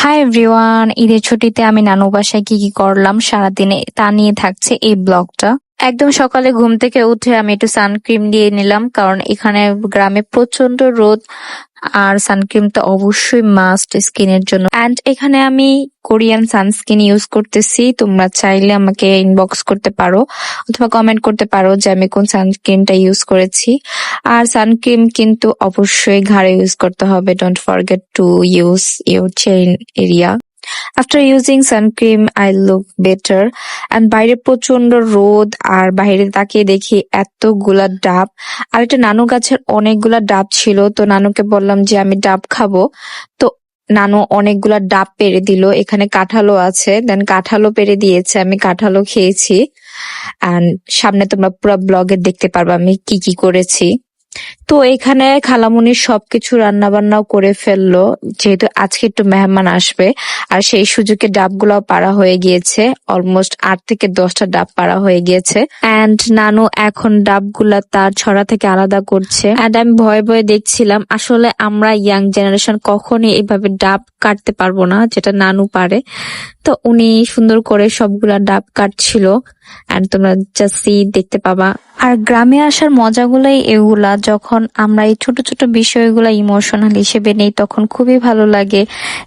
Hi everyone ঈদের ছুটিতে আমি নানু বাসায় কি কি করলাম? সারাদিনে তা নিয়ে থাকছে এই ব্লগটা। একদম সকালে ঘুম থেকে উঠে আমি একটু সানক্রিম দিয়ে নিলাম, কারণ এখানে গ্রামে প্রচণ্ড রোদ, আর সানক্রিম তো অবশ্যই মাস্ট স্কিনের জন্য। অ্যান্ড এখানে আমি কোরিয়ান সানস্ক্রিন ইউজ করতেছি, তোমরা চাইলে আমাকে ইনবক্স করতে পারো, অথবা কমেন্ট করতে পারো যে আমি কোন সানস্ক্রিনটা ইউজ করেছি। আর সানক্রিম কিন্তু অবশ্যই ঘাড়ে ইউজ করতে হবে don't forget to use your chin area after using suncream I look better and বাইরে প্রচণ্ড রোদ আর বাইরে তাকিয়ে দেখি এতগুলা ডাব। আর একটা নানু গাছের অনেকগুলা ডাব ছিল, তো নানুকে বললাম যে আমি ডাব খাব। তো নানু অনেকগুলা ডাব পেরে দিল, এখানে কাঁঠালও আছে। দেন কাঁঠালও পেরে দিয়েছে, আমি কাঁঠালও খেয়েছি। অ্যান্ড সামনে তোমরা পুরো ব্লগে দেখতে পারবে আমি কি কি করেছি। তো এখানে খালামুনি সবকিছু রান্না বান্নাও করে ফেলল, যেহেতু আজকে একটু মেহমান আসবে। আর সেই সুযোগে ডাবগুলাও পাড়া হয়ে গিয়েছে। অলমোস্ট আট থেকে দশটা ডাব পাড়া হয়ে গিয়েছে। অ্যান্ড নানু এখন ডাবগুলা তার ছড়া থেকে আলাদা করছে। অ্যান্ড আমি ভয়ে ভয়ে দেখছিলাম, আসলে আমরা ইয়াং জেনারেশন কখনই এভাবে ডাব কাটতে পারব না, যেটা নানু পারে। তো উনি সুন্দর করে সবগুলা ডাব কাটছিল। অ্যান্ড তোমরা জাস্ট দেখতে পাবা। আর গ্রামে আসার মজাগুলাই এগুলা। যখন আমরা এই ছোট ছোট বিষয়গুলা ইমোশনাল হিসেবে নেই, তখন খুবই ভালো লাগে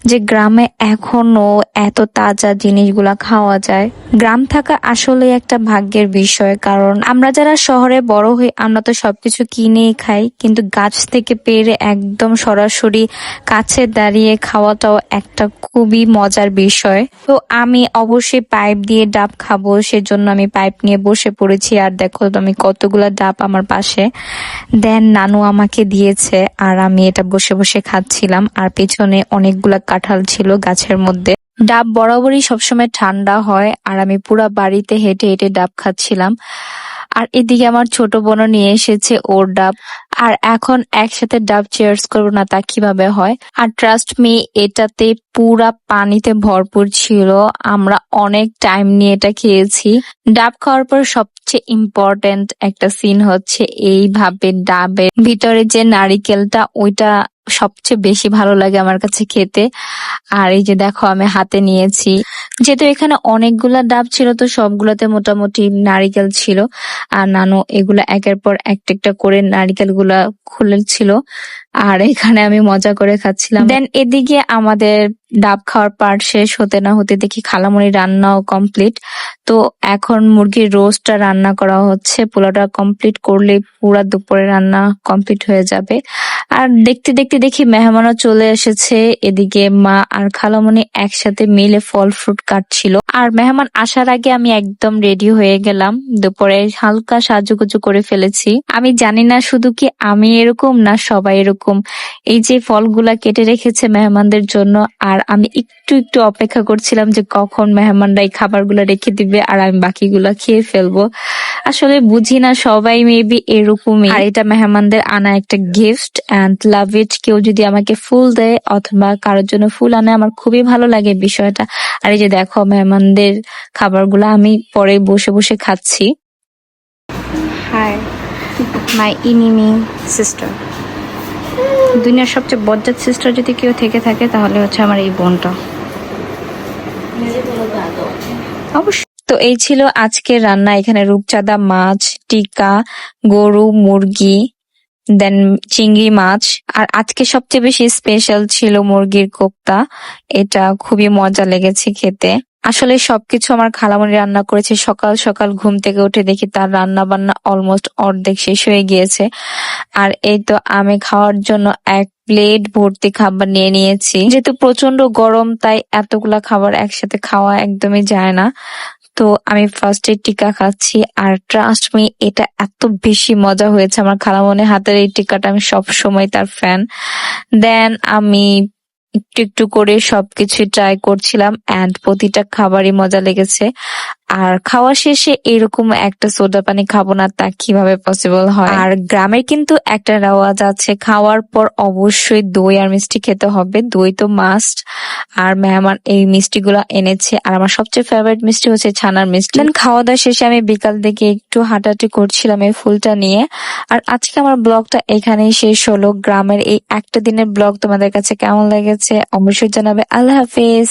যে গ্রামে এখনও এত তাজা জিনিসগুলা খাওয়া যায়। গ্রাম থাকা আসলে একটা ভাগ্যের বিষয়। কারণ আমরা যারা শহরে বড় হই, আমরা তো সবকিছু কিনেই খাই। কিন্তু গাছ থেকে পেরে একদম সরাসরি কাছে দাঁড়িয়ে খাওয়াটাও একটা খুবই মজার বিষয়। তো আমি অবশ্যই পাইপ দিয়ে ডাব খাব, সেজন্য আমি পাইপ নিয়ে বসে পড়েছি। আর দেখো, আমি কতগুলো ডাব আমার পাশে। দেন নানু আমাকে দিয়েছে, আর আমি এটা বসে বসে খাচ্ছিলাম। আর পেছনে অনেকগুলা কাঁঠাল ছিল গাছের মধ্যে। ডাব বরাবরই সবসময় ঠান্ডা হয়, আর আমি পুরা বাড়িতে হেঁটে হেঁটে ডাব খাচ্ছিলাম। আর এদিকে আমার ছোট বোনও নিয়ে এসেছে ওর ডাব। আর এখন একসাথে ডাব চেয়ার্স করব না তা কীভাবে হয়? আর ট্রাস্ট মি এটাতে পুরা পানিতে ভরপুর ছিল। আমরা অনেক টাইম নিয়ে এটা খেয়েছি। ডাব খাওয়ার পর সবচেয়ে ইম্পর্টেন্ট একটা সিন হচ্ছে এইভাবে ডাবের ভিতরে যে নারিকেলটা, ওইটা সবচেয়ে বেশি ভালো লাগে আমার কাছে খেতে। আর এই যে দেখো, আমি হাতে নিয়েছি। যেহেতু এখানে অনেকগুলা ডাব ছিল, তো সবগুলোতে মোটামুটি নারিকেল ছিল। আর নানু এগুলা একের পর একটা একটা করে নারিকেলগুলা খুলেছিল। আর এখানে আমি মজা করে খাচ্ছিলাম। দেন এদিকে আমাদের ডাব খাওয়ার পার্ট শেষ হতে না হতে দেখি খালামুড়ি রান্নাও কমপ্লিট তো এখন মুরগির রোস্টটা রান্না করা হচ্ছে। পোলাওটা কমপ্লিট করলে পুরা দুপুরে রান্না কমপ্লিট হয়ে যাবে। আর দেখতে দেখতে দেখি মেহমানও চলে এসেছে। এদিকে মা আর খালামণি একসাথে মিলে ফল ফ্রুট কাটছিল। আর মেহমান আসার আগে আমি একদম রেডি হয়ে গেলাম। দুপুরে হালকা সাজুগুজু করে ফেলেছি। আমি জানি না শুধু কি আমি এরকম না সবাই এরকম। এই যে ফলগুলা কেটে রেখেছে মেহমানদের জন্য, আর আমি একটু একটু অপেক্ষা করছিলাম যে কখন মেহমানরা এই খাবারগুলো রেখে দিবে, আর আমি বাকিগুলা খেয়ে ফেলব। আসলে বুঝি না সবাই মেবি এরকমই। আর এটা মেহমানদের আনা একটা গিফট অ্যান্ড লাভ ইট কেউ যদি আমাকে ফুল দেয় অথবা কারোর জন্য ফুল আনে আমার খুবই ভালো লাগে বিষয়টা। আর এই যে দেখো মেহমানদের খাবারগুলো আমি পরে বসে বসে খাচ্ছি। হাই মাই ইনিমি সিস্টার দুনিয়ার সবচেয়ে বজ্জাত সিস্টার যদি কেউ থেকে থাকে তাহলে হচ্ছে আমার এই বোনটা। অবশ্যই। তো এই ছিল আজকের রান্না। এখানে রূপচাঁদা মাছ টিকা গরু, মুরগি দেন চিংড়ি মাছ। আর আজকে সবচেয়ে বেশি স্পেশাল ছিল মুরগির কোপ্তা। এটা খুবই মজা লেগেছে খেতে। আসলে সবকিছু আমার খালামণি রান্না করেছে। সকাল সকাল ঘুম থেকে উঠে দেখি তার রান্না বান্না অলমোস্ট অর্ধেক শেষ হয়ে গিয়েছে। আর এই তো আমি খাওয়ার জন্য এক প্লেট ভর্তি খাবার নিয়ে নিয়েছি। যেহেতু প্রচণ্ড গরম, তাই এতগুলা খাবার একসাথে খাওয়া একদমই যায় না। তো আমি ফার্স্ট ফার্স্টে টিকা খাচ্ছি আর ট্রাস্ট মি এটা এত বেশি মজা হয়েছে আমার খালামনে হাতের এই টিকাটা, আমি সব সময় তার ফ্যান দেন আমি একটু একটু করে সবকিছু ট্রাই করছিলাম অ্যান্ড প্রতিটা খাবারই মজা লেগেছে। আর খাওয়া শেষে এরকম একটা সোডা পানি খাব না তা কীভাবে পসিবল হয়? আর গ্রামের কিন্তু একটা রেওয়াজ আছে খাওয়ার পর অবশ্যই দই আর মিষ্টি খেতে হবে। দই তো মাস্ট আর মেহমান এই মিষ্টিগুলো এনেছে। আর আমার সবচেয়ে ফেভারিট মিষ্টি হচ্ছে ছানার মিষ্টি। খাওয়া দাওয়া শেষে আমি বিকাল থেকে একটু হাঁটাহাঁটি করছিলাম এই ফুলটা নিয়ে। আর আজকে আমার ব্লগটা এখানেই শেষ হলো। গ্রামের এই একটা দিনের ব্লগ তোমাদের কাছে কেমন লেগেছে অবশ্যই জানাবে আল্লাহ হাফিজ।